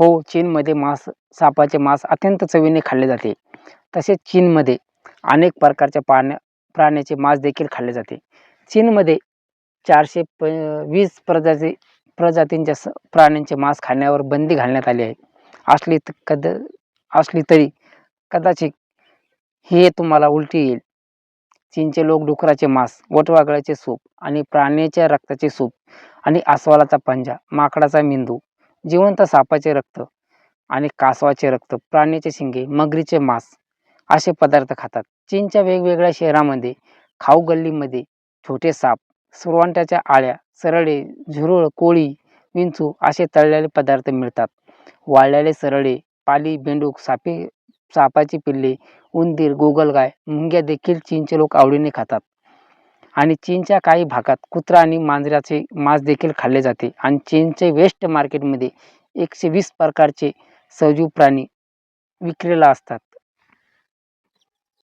हो चीनमध्ये मांस सापाचे मांस अत्यंत चवीने खाल्ले जाते. तसेच चीनमध्ये अनेक प्रकारच्या पाण्या प्राण्याचे मांस देखील खाल्ले जाते. चीनमध्ये चारशे प वीस प्रजाती प्रजातींच्या स प्राण्यांचे मांस खाण्यावर बंदी घालण्यात आली आहे. असली त कद असली तरी कदाचित हे तुम्हाला उलटी येईल. चीनचे लोक डुकराचे मांस वटवागळ्याचे सूप आणि प्राण्याच्या रक्ताचे सूप आणि आस्वालाचा पंजा माकडाचा मेंदू जिवंत सापाचे रक्त आणि कासवाचे रक्त प्राण्याचे शिंगे मगरीचे मांस असे पदार्थ खातात. चीनच्या वेगवेगळ्या शहरामध्ये खाऊ गल्लीमध्ये छोटे साप सुरवंट्याच्या आळ्या सरळे झुरळ कोळी विंचू असे तळलेले पदार्थ मिळतात. वाळलेले सरळे पाली बेंडूक सापे सापाची पिल्ले उंदीर गोगलगाय मुंग्या देखील चीनचे लोक आवडीने खातात. आणि चीनच्या काही भागात कुत्रा आणि मांजराचे मांस देखील खाल्ले जाते. आणि चीनचे वेस्ट मार्केटमध्ये एकशे वीस प्रकारचे सजीव प्राणी विक्रीला असतात.